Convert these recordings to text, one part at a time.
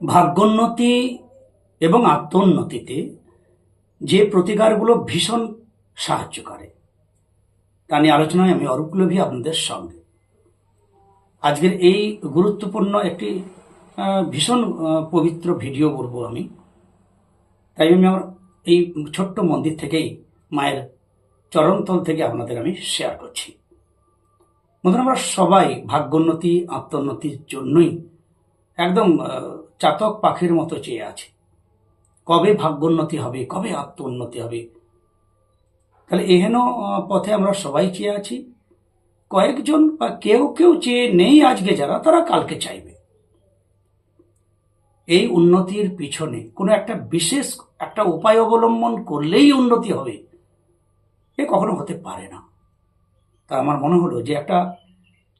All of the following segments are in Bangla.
ভাগ্যোন্নতি এবং আত্মোন্নতিতে যে প্রতিকারগুলো ভীষণ সাহায্য করে, তা নিয়ে আলোচনায় আমি অরূপ লোভী আপনাদের সঙ্গে। আজকের এই গুরুত্বপূর্ণ একটি ভীষণ পবিত্র ভিডিও বলব আমি। তাই আমি আমার এই ছোট্ট মন্দির থেকেই, মায়ের চরণতল থেকে আপনাদের আমি শেয়ার করছি। বন্ধুরা, আমরা সবাই ভাগ্যোন্নতি, আত্মোন্নতির জন্যই একদম চাতক পাখির মতো চেয়ে আছি। কবে ভাগ্যোন্নতি হবে, কবে আত্মোন্নতি হবে? তাহলে এহেন পথে আমরা সবাই চেয়ে আছি। কয়েকজন বা কেউ কেউ চেয়ে নেই আজকে যারা, তারা কালকে চাইবে। এই উন্নতির পিছনে কোনো একটা বিশেষ, একটা উপায় অবলম্বন করলেই উন্নতি হবে। এ কখনো হতে পারে না। তা আমার মনে হলো যে একটা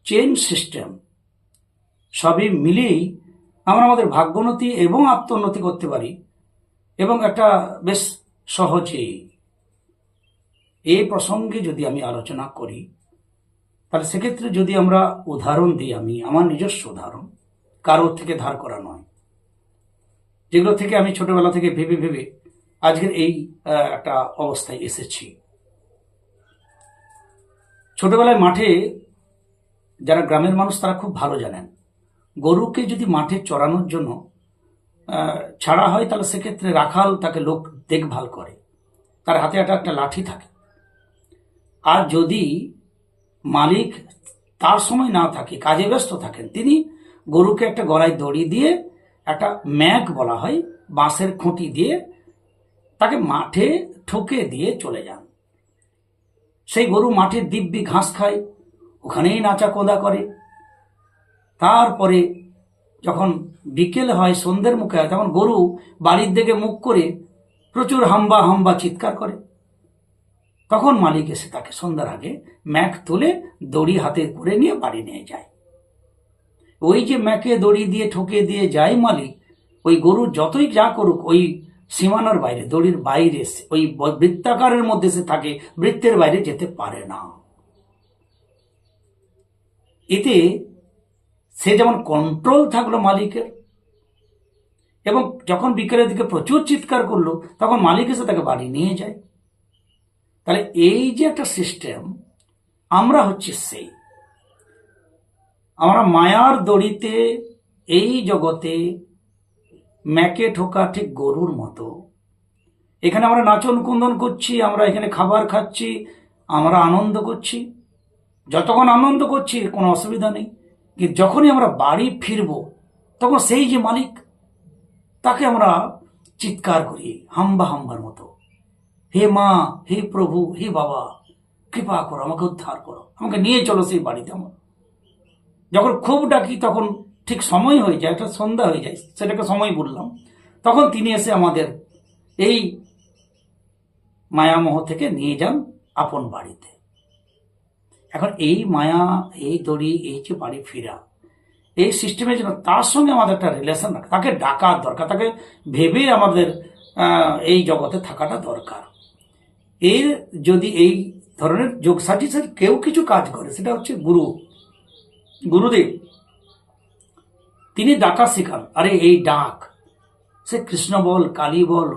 চেন সিস্টেম সবই মিলিয়েই আমরা আমাদের ভাগ্যোন্নতি এবং আত্মোন্নতি করতে পারি। এবং একটা বেশ সহজেই এই প্রসঙ্গে যদি আমি আলোচনা করি, তাহলে সেক্ষেত্রে যদি আমরা উদাহরণ দিই আমি, আমার নিজস্ব উদাহরণ, কারোর থেকে ধার করা নয়। যেগুলো থেকে আমি ছোটবেলা থেকে ভেবে ভেবে আজকের এই একটা অবস্থায় এসেছি। ছোটবেলায় মাঠে যারা গ্রামের মানুষ তারা খুব ভালো জানেন। গরুকে যদি মাঠে চড়ানোর জন্য ছাড়া হয়, তাহলে সেক্ষেত্রে রাখাল তাকে লোক দেখভাল করে। তার হাতে একটা একটা লাঠি থাকে। আর যদি মালিক তার সময় না থাকে, কাজে ব্যস্ত থাকেন, তিনি গরুকে একটা গলায় দড়ি দিয়ে একটা ম্যাক বলা হয়, বাঁশের খুঁটি দিয়ে তাকে মাঠে ঠুকে দিয়ে চলে যান। সেই গরু মাঠে দিব্যি ঘাস খায়, ওখানেই নাচা কোদা করে। তারপরে যখন বিকেল হয়, সন্ধ্যের মুখে হয়, তখন গরু বাড়ির দিকে মুখ করে প্রচুর হাম্বা হাম্বা চিৎকার করে। তখন মালিক এসে তাকে সন্ধ্যার আগে ম্যাক তুলে দড়ি হাতে করে নিয়ে বাড়ি নিয়ে যায়। ওই যে ম্যাকে দড়ি দিয়ে ঠকে দিয়ে যায় মালিক, ওই গরু যতই যা করুক, ওই সীমানার বাইরে, দড়ির বাইরে ওই বৃত্তাকারের মধ্যে সে থাকে, বৃত্তের বাইরে যেতে পারে না। এতে সে যেমন কন্ট্রোল থাকল মালিকের। এবং যখন বিকেলের দিকে প্রচুর চিৎকার করল, তখন মালিক এসে তাকে বাড়ি নিয়ে যায়। তাহলে এই যে একটা সিস্টেম আমরা হচ্ছে সেই। আমরা মায়ার দড়িতে এই জগতে ম্যাকে ঠোকা ঠিক গরুর মতো। এখানে আমরা নাচন কুন্দন করছি, আমরা এখানে খাবার খাচ্ছি, আমরা আনন্দ করছি। যতক্ষণ আনন্দ করছি, কোনো অসুবিধা নেই। কিন্তু যখনই আমরা বাড়ি ফিরব, তখন সেই যে মালিক, তাকে আমরা চিৎকার করি, হাম্বা হাম্বার মতো। হে মা, হে প্রভু, হে বাবা, কৃপা করো, আমাকে উদ্ধার করো, আমাকে নিয়ে চলো সেই বাড়িতে আমার। যখন খুব ডাকি, তখন ঠিক সময় হয়ে যায় একটা সন্ধ্যা হয়ে যায়, সেটাকে সময় বললাম। তখন তিনি এসে আমাদের এই মায়ামোহ থেকে নিয়ে যান আপন বাড়িতে। এখন এই মায়া, এই দড়ি, এই যে বাড়ি ফেরা, এই সিস্টেমের জন্য তার সঙ্গে আমাদের একটা রিলেশন রাখা। তাকে ডাকার দরকার, তাকে ভেবে আমাদের এই জগতে থাকাটা দরকার। এর যদি এই ধরনের যোগ সার্টিসের কেউ কিছু কাজ করে, সেটা হচ্ছে গুরু, গুরুদেব। তিনি ডাকা শেখান, আরে এই ডাক, সে কৃষ্ণ বল, কালী বল,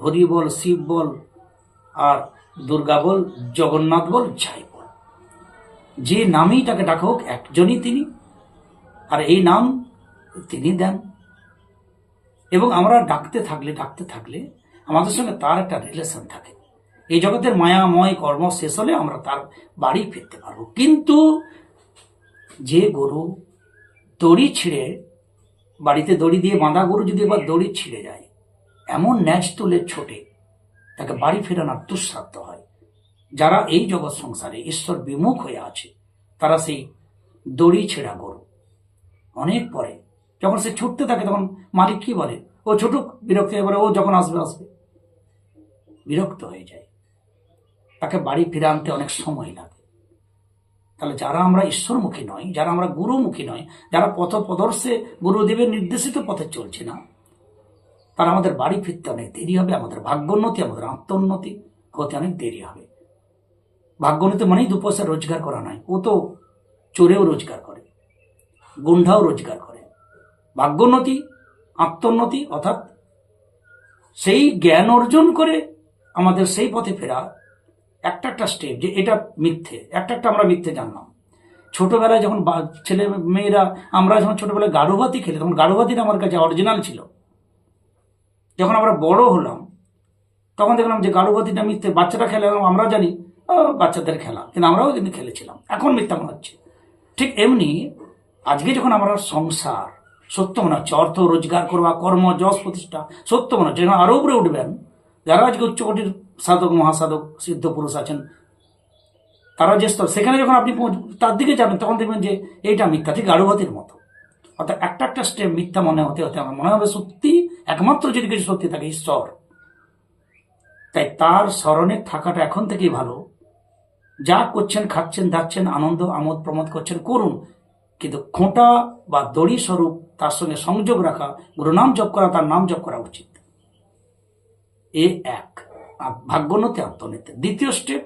হরি বল, শিব বল, আর দুর্গা বল, জগন্নাথ বল, যাই যে নামেই তাকে ডাকা হোক একজনই তিনি, আর এই নাম তিনি দেন। এবং আমরা ডাকতে থাকলে ডাকতে থাকলে আমাদের সঙ্গে তার একটা রিলেশন থাকে। এই জগতের মায়াময় কর্ম শেষ হলে আমরা তার বাড়ি ফিরতে পারব। কিন্তু যে গরু দড়ি ছিঁড়ে, বাড়িতে দড়ি দিয়ে বাঁধা গরু যদি এবার দড়ি ছিঁড়ে যায়, এমন ন্যাচ তুলে ছোটে, তাকে বাড়ি ফেরানোর দুঃসাধ্য হয়। যারা এই জগৎ সংসারে ঈশ্বর বিমুখ হয়ে আছে, তারা সেই দড়ি ছেঁড়া গরু। অনেক পরে যখন সে ছুটতে থাকে, তখন মালিক কি বলে? ও ছুটুক, বিরক্ত হয়ে বলে, ও যখন আসবে আসবে। বিরক্ত হয়ে যায়। তাকে বাড়ি ফিরে আনতে অনেক সময় লাগে। তাহলে যারা আমরা ঈশ্বরমুখী নই, যারা আমরা গুরুমুখী নই, যারা পথ প্রদর্শে গুরুদেবের নির্দেশিত পথে চলছে না, তারা আমাদের বাড়ি ফিরতে অনেক দেরি হবে, আমাদের ভাগ্যোন্নতি, আমাদের আত্মোন্নতি হতে অনেক দেরি হবে। ভাগ্যোন্নতি মানেই দু পয়সা রোজগার করা নয়। ও তো চোরেও রোজগার করে, গুন্ডাও রোজগার করে। ভাগ্যোন্নতি, আত্মোন্নতি, অর্থাৎ সেই জ্ঞান অর্জন করে আমাদের সেই পথে ফেরা একটা একটা স্টেপ যে এটা মিথ্যে, একটা একটা আমরা মিথ্যে জানলাম। ছোটবেলায় যখন ছেলে মেয়েরা, আমরা যখন ছোটবেলায় গাড়ুভাতি খেলে, তখন গাড়ুভাতিটা আমার কাছে অরিজিনাল ছিল। যখন আমরা বড় হলাম, তখন দেখলাম যে গাড়ুভাতিটা মিথ্যে, বাচ্চারা খেলে, আমরা জানি বাচ্চাদের খেলা, কিন্তু আমরাও কিন্তু খেলেছিলাম। এখন মিথ্যা মনে হচ্ছে ঠিক এমনি, আজকে যখন আমরা সংসার, সত্য মনে হচ্ছে, অর্থ, রোজগার করবা কর্ম, যশ প্রতিষ্ঠা, সত্য মনে হচ্ছে, যখন আরও উপরে উঠবেন, যারা আজকে উচ্চকোটির সাধক, মহাসাধক, সিদ্ধ পুরুষ আছেন, তারা যে স্তর, সেখানে যখন আপনি তার দিকে যাবেন, তখন দেখবেন যে এইটা মিথ্যা, ঠিক গাড়ুভাতির মতো। অর্থাৎ একটা একটা স্টেপ মিথ্যা মনে হতে হতে আমার মনে হবে সত্যি, একমাত্র যদি কিছু সত্যি থাকে, ঈশ্বর। তাই তার স্মরণে থাকাটা এখন থেকেই ভালো। যা করছেন, খাচ্ছেন দাচ্ছেন আনন্দ, আমোদ, প্রমোদ করছেন, করুন। কিন্তু খোঁটা বা দড়ি স্বরূপ তার সঙ্গে সংযোগ রাখা, গুরু নাম জপ করা, তার নাম জপ করা উচিত। এ এক। আর ভাগ্যোন্নতি আত্মনীতি। দ্বিতীয় স্টেপ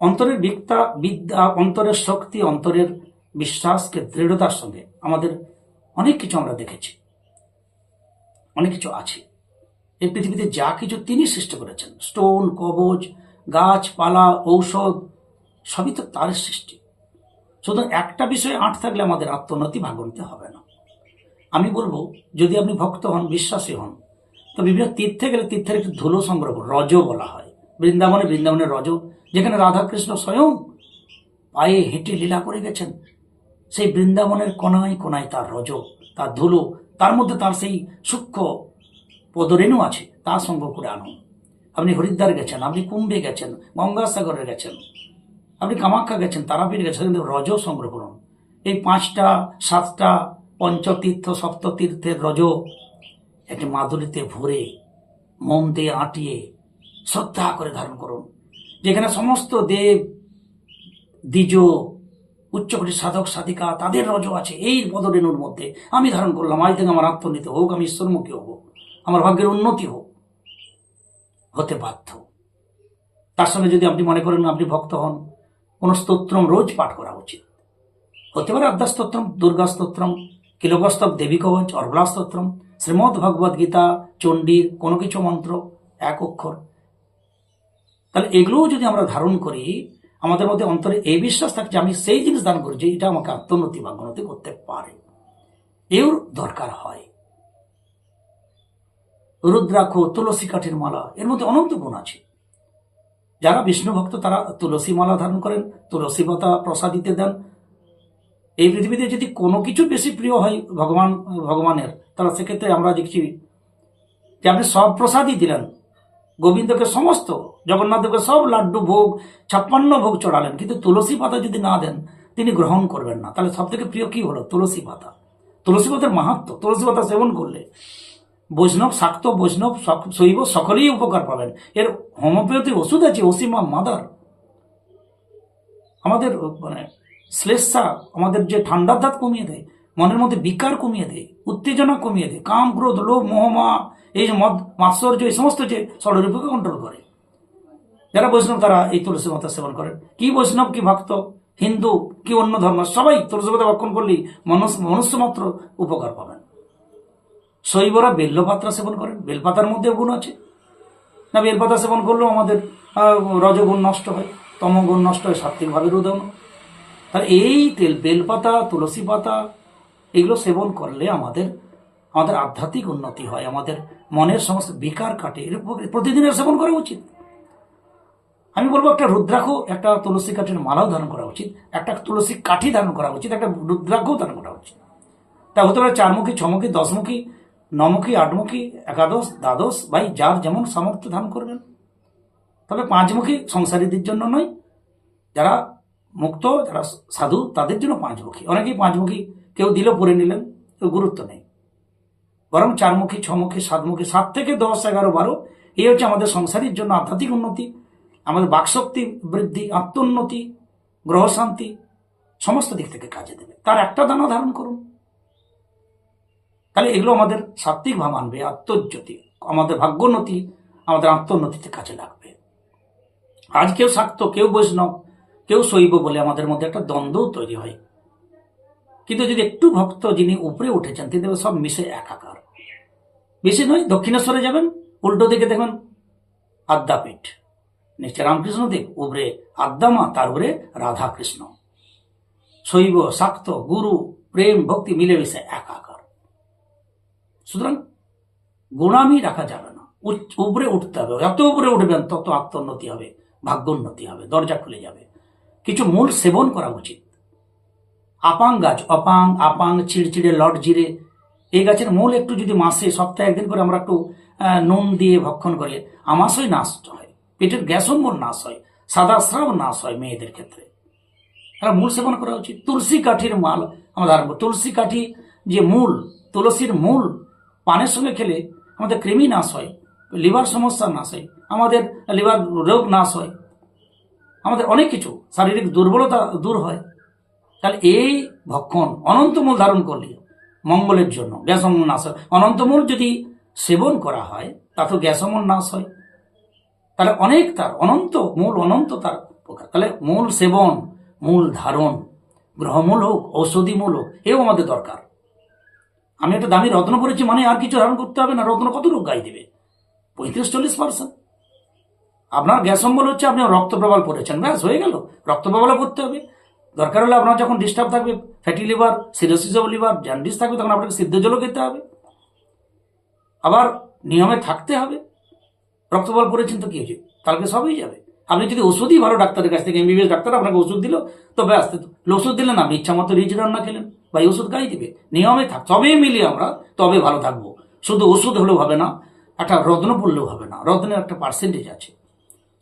অন্তরের বিদ্যা বিদ্যা, অন্তরের শক্তি, অন্তরের বিশ্বাসকে দৃঢ়তার সঙ্গে। আমাদের অনেক কিছু আমরা দেখেছি। অনেক কিছু আছে। এই পৃথিবীতে যা কিছু তিনি সৃষ্টি করেছেন স্টোন কবচ গাছপালা, ঔষধ, সবই তো তার সৃষ্টি। শুধু একটা বিষয়ে আঁট থাকলে আমাদের আত্মোন্নতি ভাগনতে হবে না। আমি বলব, যদি আপনি ভক্ত হন, বিশ্বাসী হন, তো বিভিন্ন তীর্থে গেলে তীর্থের একটু ধুলো সংগ্রহ রজ বলা হয়। বৃন্দাবনে বৃন্দাবনের রজ যেখানে রাধাকৃষ্ণ স্বয়ং পায়ে হেঁটে লীলা করে গেছেন, সেই বৃন্দাবনের কোনায় কোনায় তার রজ তার ধুলো, তার মধ্যে তার সেই সূক্ষ্ম পদরেণু আছে, তা সংগ্রহ করে আনুন। আপনি হরিদ্বার গেছেন, আপনি কুম্ভে গেছেন, গঙ্গাসাগরে গেছেন, আপনি কামাখ্যা গেছেন, তারাপীঠ গেছেন, কিন্তু রজ সংগ্রহ করুন। এই পাঁচটা, সাতটা, পঞ্চতীর্থ, সপ্ততীর্থের রজ একটি মাধুরীতে ভরে, মন দিয়ে আঁটিয়ে শ্রদ্ধা করে ধারণ করুন। যেখানে সমস্ত দেব, দ্বিজ উচ্চকোটির সাধক, সাধিকা, তাদের রজ আছে এই পদরেণুর মধ্যে। আমি ধারণ করলাম, আজ থেকে আমার আত্মনীতি হোক, আমি ঈশ্বরমুখী হোক আমার ভাগ্যের উন্নতি হোক। হতে বাধ্য। তার সঙ্গে যদি আপনি মনে করেন আপনি ভক্ত হন, কোন স্তোত্রম রোজ পাঠ করা উচিত। হতে পারে আদ্যা স্তোত্রম, দুর্গা স্তোত্রম কিলবস্তব দেবী কবচ অর্বলা স্তোত্রম, শ্রীমদ ভগবদ গীতা চণ্ডীর কোনো কিছু মন্ত্র, এক অক্ষর। তাহলে এগুলোও যদি আমরা ধারণ করি, আমাদের মধ্যে অন্তরে এই বিশ্বাস থাকে যে আমি সেই জিনিস দান করি যে এটা আমাকে আত্মোন্নতি বা করতে পারে। এর দরকার হয়। রুদ্রাক্ষ, তুলসী কাঠের মালা, এর মধ্যে অনন্ত গুণ আছে। যারা বিষ্ণু ভক্ত, তারা তুলসী মালা ধারণ করেন, তুলসী পাতা প্রসাদিতে দেন। এই পৃথিবীতে যদি কোনো কিছু বেশি প্রিয় হয় ভগবান, ভগবানের, তাহলে সেক্ষেত্রে আমরা দেখছি যে আপনি সব প্রসাদই দিলেন। গোবিন্দকে সমস্ত জগন্নাথদেবকে সব লাড্ডু, ভোগ, ছাপ্পান্ন ভোগ চড়ালেন। কিন্তু তুলসী পাতা যদি না দেন, তিনি গ্রহণ করবেন না। তাহলে সব থেকে প্রিয় কি হলো? তুলসী পাতা। তুলসী পাতার মাহাত্ম তুলসী পাতা সেবন করলে বৈষ্ণব শাক্ত বৈষ্ণব শৈব সকলেই উপকার পাবেন। এর হোমিওপ্যাথি ওষুধ আছে ওসিমা মাদার। আমাদের মানে শ্লেষা আমাদের যে ঠান্ডার ধাত কমিয়ে দেয়, মনের মধ্যে বিকার কমিয়ে দেয়, উত্তেজনা কমিয়ে দেয়, কাম, ক্রোধ, লোভ মোহমা এই যে মদ মাৎসর্য এই সমস্ত যে ষড়রূপকে কন্ট্রোল করে। যারা বৈষ্ণব, তারা এই তুলসী মাতা সেবন করেন। কি বৈষ্ণব, কি ভক্ত, হিন্দু, কি অন্য ধর্ম, সবাই তুলসী মাতা ভক্ষণ করলেই মনুষ্য মাত্র উপকার পাবেন। শৈবরা বেল্লপাত্রা সেবন করেন। বেলপাতার মধ্যেও গুণ আছে। না, বেলপাতা সেবন করলেও আমাদের রজগুণ নষ্ট হয়, তমগুণ নষ্ট হয় সাত্বিকভাবে রোদন তাহলে এই তেল, বেলপাতা, তুলসী পাতা, এগুলো সেবন করলে আমাদের আমাদের আধ্যাত্মিক উন্নতি হয়, আমাদের মনের সমস্ত বিকার কাটে। প্রতিদিনের সেবন করা উচিত। আমি বলব একটা রুদ্রাক্ষ, একটা তুলসী কাঠের মালাও ধারণ করা উচিত, একটা তুলসী কাঠি ধারণ করা উচিত, একটা রুদ্রাক্ষও ধারণ করা উচিত। তা হতে পারে চারমুখী, ছমুখী, দশমুখী নমুখী আটমুখী, একাদশ, দ্বাদশ, ভাই, যার যেমন সামর্থ্য ধারণ করবেন। তবে পাঁচমুখী সংসারীদের জন্য নয়, যারা মুক্ত, যারা সাধু, তাদের জন্য পাঁচমুখী। অনেকেই পাঁচমুখী কেউ দিল পরে নিলেন, কেউ গুরুত্ব নেই। বরং চারমুখী, ছমুখী, সাতমুখী, সাত থেকে দশ, এগারো, বারো, এই হচ্ছে আমাদের সংসারের জন্য আধ্যাত্মিক উন্নতি, আমাদের বাকশক্তি, বৃদ্ধি, আত্মোন্নতি গ্রহ শান্তি সমস্ত দিক থেকে কাজে দেবে। তার একটা দানা ধারণ করুন। তাহলে এগুলো আমাদের সাত্বিক ভাব আনবে, আত্মজ্যোতি। আমাদের ভাগ্যোন্নতি আমাদের আত্মোন্নতিতে কাজে লাগবে। আজ কেউ শাক্ত, কেউ বৈষ্ণব, কেউ শৈব বলে আমাদের মধ্যে একটা দ্বন্দ্ব তৈরি হয়। কিন্তু যদি একটু ভক্ত যিনি উপরে উঠেছেন, তিনি সব মিশে একাকার। বেশি নয়, দক্ষিণেশ্বরে যাবেন, উল্টো দিকে দেখবেন আদ্যাপীঠ। নিশ্চয় রামকৃষ্ণ দেব, উপরে আদ্যামা তার উপরে রাধাকৃষ্ণ। শৈব, শাক্ত, গুরু, প্রেম, ভক্তি মিলেমিশে একাকার। সুতরাং গোড়ামি রাখা যাবে না। উপরে উঠতে হবে। যত উপরে উঠবেন, তত আত্মোন্নতি হবে, ভাগ্যোন্নতি হবে, দরজা খুলে যাবে। কিছু মূল সেবন করা উচিত। আপাং গাছ, অপাং, আপাং, চিড়চিড়ে লট জিরে এই গাছের মূল একটু যদি মাসে, সপ্তাহে একদিন করে আমরা একটু নুন দিয়ে ভক্ষণ করলে আমাশয় নাশ হয়, পেটের গ্যাস অম্বল নাশ হয় সাদা স্রাব নাশ হয় মেয়েদের ক্ষেত্রে। তারা মূল সেবন করা উচিত। তুলসী কাঠির মাল আরম্ভ তুলসী কাঠি যে মূল, তুলসীর মূল পানের সঙ্গে খেলে আমাদের কৃমি নাশ হয়, লিভার সমস্যা নাশ হয়, আমাদের লিভার রোগ নাশ হয়। আমাদের অনেক কিছু, শারীরিক দুর্বলতা দূর হয়। তাহলে এই ভক্ষণ অনন্তমূল ধারণ করলে মঙ্গলের জন্য গ্যাসমূল নাশ হয়। অনন্তমূল যদি সেবন করা হয়, তাতেও গ্যাস গ্যাসমূল নাশ হয়। তাহলে অনেক তার, অনন্ত মূল, অনন্ত তার প্রকার। তাহলে মূল সেবন, মূল ধারণ, গ্রহমূল হোক, ঔষধি মূল হোক, এও আমাদের দরকার। আমি একটা দামি রত্ন পড়েছি মানে আর কিছু ধারণ করতে হবে না। রত্ন কত রোগ গাই দেবে? পঁয়ত্রিশ চল্লিশ পার্সেন্ট আপনার গ্যাস অম্বল হচ্ছে, আপনি রক্ত প্রবাল পড়েছেন ব্যাস, হয়ে গেল। রক্ত প্রবালও করতে হবে। দরকার হলে আপনার যখন ডিস্টার্ব থাকবে fatty liver cirrhosis liver jaundice থাকবে, তখন আপনাকে সিদ্ধ জলও খেতে হবে। আবার নিয়মে থাকতে হবে। রক্তবল পড়েছেন তো কি হয়েছে? কালকে সবই যাবে। আপনি যদি ওষুধই ভালো ডাক্তারের কাছ থেকে এমবিবিএস ডাক্তার আপনাকে ওষুধ দিল, তো ব্যাস, তো ওষুধ দিলেন আপনি ইচ্ছা মতো রিচ রান্না খেলেন। বা এই ওষুধ গাই দিবে? নিয়মে থাক তবে মিলিয়ে আমরা তবে ভালো থাকব। শুধু ওষুধ হলেও হবে না, একটা রত্ন পড়লেও হবে না। রত্নের একটা পার্সেন্টেজ আছে।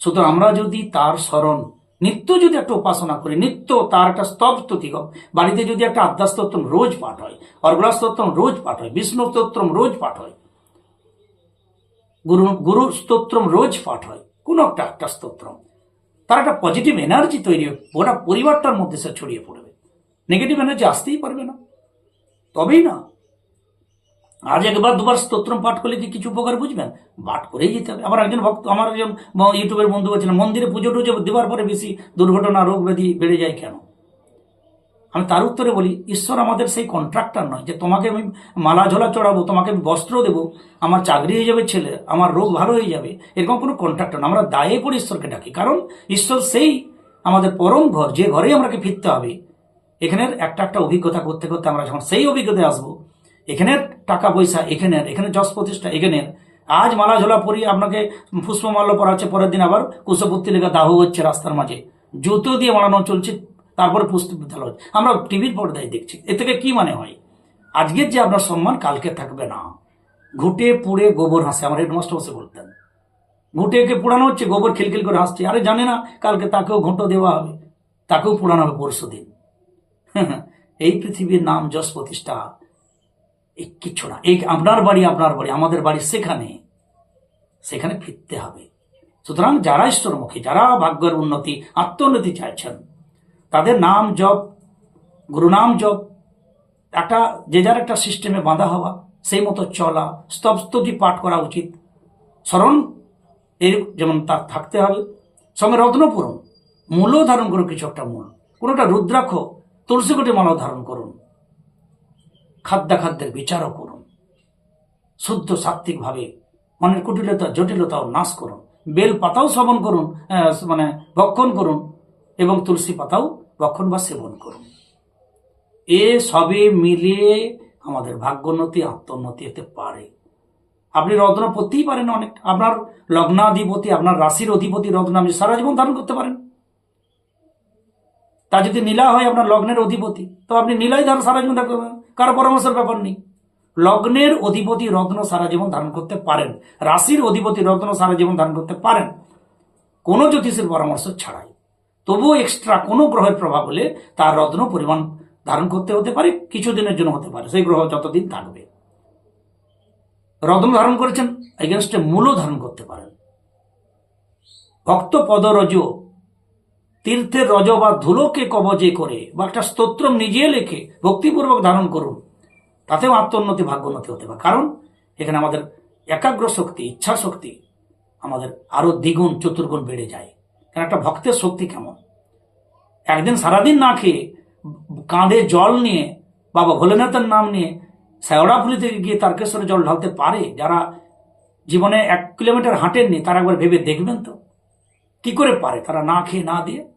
সুতরাং আমরা যদি তার স্মরণ, নিত্য যদি একটা উপাসনা করি, নিত্য তার একটা স্তব হোক বাড়িতে যদি একটা আদ্যাস্তোত্রম রোজ পাঠ হয় অর্গলা স্তোত্রম রোজ পাঠ হয় বিষ্ণু স্তোত্রম রোজ পাঠ হয়, গুরু গুরু স্তোত্রম রোজ পাঠ হয়, কোনো একটা একটা স্তোত্রম তার একটা পজিটিভ এনার্জি তৈরি হবে গোটা পরিবারটার মধ্যে সে ছড়িয়ে পড়বে নেগেটিভ এনার্জি আসতেই পারবে না। তবেই না। আজ একবার দুবার স্তোত্রম পাঠ করলে কি কিছু উপকার বুঝবেন? পাঠ করেই যেতে হবে। আমার একজন ভক্ত, আমার একজন ইউটিউবের বন্ধু বলছিলেন, মন্দিরে পুজো টুজো দেওয়ার পরে বেশি দুর্ঘটনা, রোগ ব্যাধি বেড়ে যায় কেন? আমি তার উত্তরে বলি, ঈশ্বর আমাদের সেই কন্ট্রাক্টর নয় যে তোমাকে আমি মালা ঝোলা চড়াবো, তোমাকে আমি বস্ত্র দেবো, আমার চাকরি হয়ে যাবে ছেলে, আমার রোগ ভালো হয়ে যাবে। এরকম কোনো কন্ট্রাক্টর না। আমরা দায়ে করে ঈশ্বরকে ডাকি। কারণ ঈশ্বর সেই আমাদের পরম ঘর, যে ঘরেই আমাকে ফিরতে হবে। এখানের একটা একটা অভিজ্ঞতা করতে করতে আমরা যখন সেই অভিজ্ঞতায় আসব, এখানের টাকা পয়সা এখানের এখানে যশ প্রতিষ্ঠা এখানের, আজ মালা ঝোলা পরিয়ে আপনাকে পুষ্পমাল্য পরাচ্ছে পরের দিন আবার কুশপুত্তি লেখা দাহ হচ্ছে রাস্তার মাঝে। জুতো দিয়ে মারানো চলছে, তারপরে পুষ্প বিদ্যালয় হচ্ছে। আমরা টিভির পর্দায় দেখছি, এ থেকে কি মানে হয়? আজকের যে আপনার সম্মান কালকে থাকবে না। ঘুটে পুড়ে গোবর হাসে, আমার হেডমাস্টার বসে বলতেন। ঘুটেকে পোড়ানো হচ্ছে, গোবর খিলখিল করে হাসছে। আরে জানে না, কালকে তাকেও ঘুঁটো দেওয়া হবে, তাকেও পোড়ানো হবে পরশু দিন এই পৃথিবীর নাম যশ প্রতিষ্ঠা। এই কিচ্ছু না। এই আপনার বাড়ি আপনার বাড়ি, আমাদের বাড়ি সেখানে সেখানে ফিরতে হবে। সুতরাং যারা ঈশ্বরমুখী, যারা ভাগ্যের উন্নতি, আত্মোন্নতি চাইছেন, তাদের নাম জপ গুরুনাম জপ, একটা, যে যার একটা সিস্টেমে বাঁধা হওয়া, সেই মতো চলা, স্তব স্তুতি পাঠ করা উচিত। স্মরণ, এর যেমন তার থাকতে হবে। সঙ্গে রত্নপূরণ, মূলও ধারণ করুন, কিছু একটা মূল। কোনো একটা রুদ্রাক্ষ তুলসী কোটি মালাও ধারণ করুন। খাদ্যাখাদ্যের বিচারও করুন। শুদ্ধ সাত্ত্বিকভাবে মনের কুটিলতা, জটিলতাও নাশ করুন। বেল পাতাও শ্রবণ করুন মানে ভক্ষণ করুন এবং তুলসী পাতাও ভক্ষণ বা সেবন করুন। এ সবে মিলিয়ে আমাদের ভাগ্যোন্নতি, আত্মোন্নতি হতে পারে। আপনি রত্ন পড়তেই পারেন অনেক, আপনার লগ্নাধিপতি, আপনার রাশির অধিপতি রত্ন আপনি সারা জীবন ধারণ করতে পারেন। তা যদি নীলা হয় আপনার লগ্নের অধিপতি, তো আপনি নীলাই ধারণ সারা জীবন থাকতে কারও পরামর্শের ব্যাপার নেই। লগ্নের অধিপতি রত্ন সারা জীবন ধারণ করতে পারেন। রাশির অধিপতি রত্ন সারা জীবন ধারণ করতে পারেন। কোনো জ্যোতিষের পরামর্শ ছাড়াই। তবুও এক্সট্রা কোনো গ্রহের প্রভাব হলে তার রত্ন পরিমাণ ধারণ করতে হতে পারে কিছুদিনের জন্য হতে পারে। সেই গ্রহ যতদিন থাকবে। রত্ন ধারণ করেছেন এগেনস্টে মূলও ধারণ করতে পারেন। ভক্ত পদরজ তীর্থের রজ বা ধুলোকে কবজে করে বা একটা স্তোত্র নিজে লেখে, ভক্তিপূর্বক ধারণ করুন, তাতেও আত্মোন্নতি, ভাগ্যোন্নতি হতে পারে। কারণ এখানে আমাদের একাগ্র শক্তি, ইচ্ছা শক্তি আমাদের আরও দ্বিগুণ, চতুর্গুণ বেড়ে যায়। কারণ একটা ভক্তের শক্তি কেমন? একদিন সারাদিন না খেয়ে কাঁধে জল নিয়ে, বাবা ভোলেনাথের নাম নিয়ে শেওড়াফুলি থেকে গিয়ে তারকেশ্বরে জল ঢালতে পারে? যারা জীবনে এক কিলোমিটার হাঁটেননি, তারা একবার ভেবে দেখবেন তো? কি করে পারে? তারা না খেয়ে না দিয়ে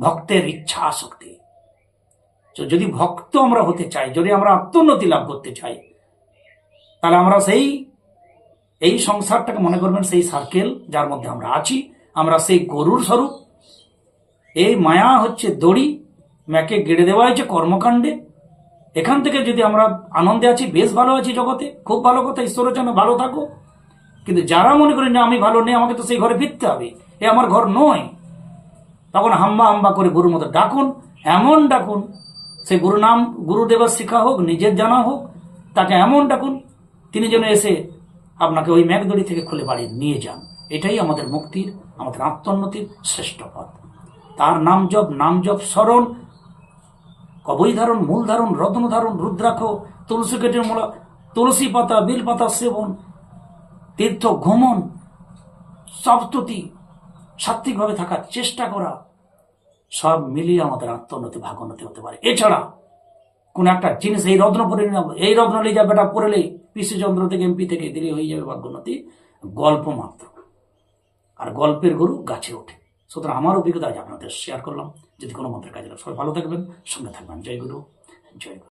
ভক্তের ইচ্ছা শক্তি তো যদি ভক্ত আমরা হতে চাই, যদি আমরা আত্মোন্নতি লাভ করতে চাই, তাহলে আমরা সেই, এই সংসারটাকে মনে করবেন সেই সার্কেল যার মধ্যে আমরা আছি। আমরা সেই গরুর স্বরূপ। এই মায়া হচ্ছে দড়ি ম্যাকে গেড়ে দেওয়া হয়েছে কর্মকাণ্ডে। এখান থেকে যদি আমরা আনন্দে আছি, বেশ ভালো আছি জগতে, খুব ভালো কথা, ঈশ্বরের জন্য ভালো থাকো। কিন্তু যারা মনে করেন যে আমি ভালো নেই, আমাকে তো সেই ঘরে ফিরতে হবে। এ আমার ঘর নয়। তখন হাম্বা হাম্বা করে গুরুর মতো ডাকুন, এমন ডাকুন, সে গুরু নাম গুরুদেবের শিক্ষা হোক, নিজের জানা হোক, তাকে এমন ডাকুন, তিনি যেন এসে আপনাকে ওই ম্যাকদড়ি থেকে খুলে বাড়ি নিয়ে যান। এটাই আমাদের মুক্তির, আমাদের আত্মোন্নতির শ্রেষ্ঠ পথ। তার নাম জপ নাম জপ স্মরণ, কবই ধারণ, মূল ধারণ, রত্ন ধারণ, রুদ্রাক্ষ, তুলসী কেটের মূলা, তুলসী পাতা, বেল পাতা সেবন, তীর্থ ঘুমন, সপ্ততি সাত্বিকভাবে থাকার চেষ্টা করা সব মিলিয়ে আমাদের আত্মোন্নতি ভাগোন্নতি হতে পারে। এছাড়া কোন একটা জিনিস এই রত্ন পরে নিলাম এই রত্ন নিয়ে এটা পড়লেই পিসি চন্দ্র থেকে, এমপি থেকে দিলে হয়ে যাবে ভাগ্যোন্নতি। গল্প মাত্র। আর গল্পের গরু গাছে ওঠে। সুতরাং আমার অভিজ্ঞতা আজ আপনাদের শেয়ার করলাম। যদি কোনো মন্ত্রের কাজে সবাই ভালো থাকবেন, সঙ্গে থাকবেন। জয় গুরু জয় গুরু।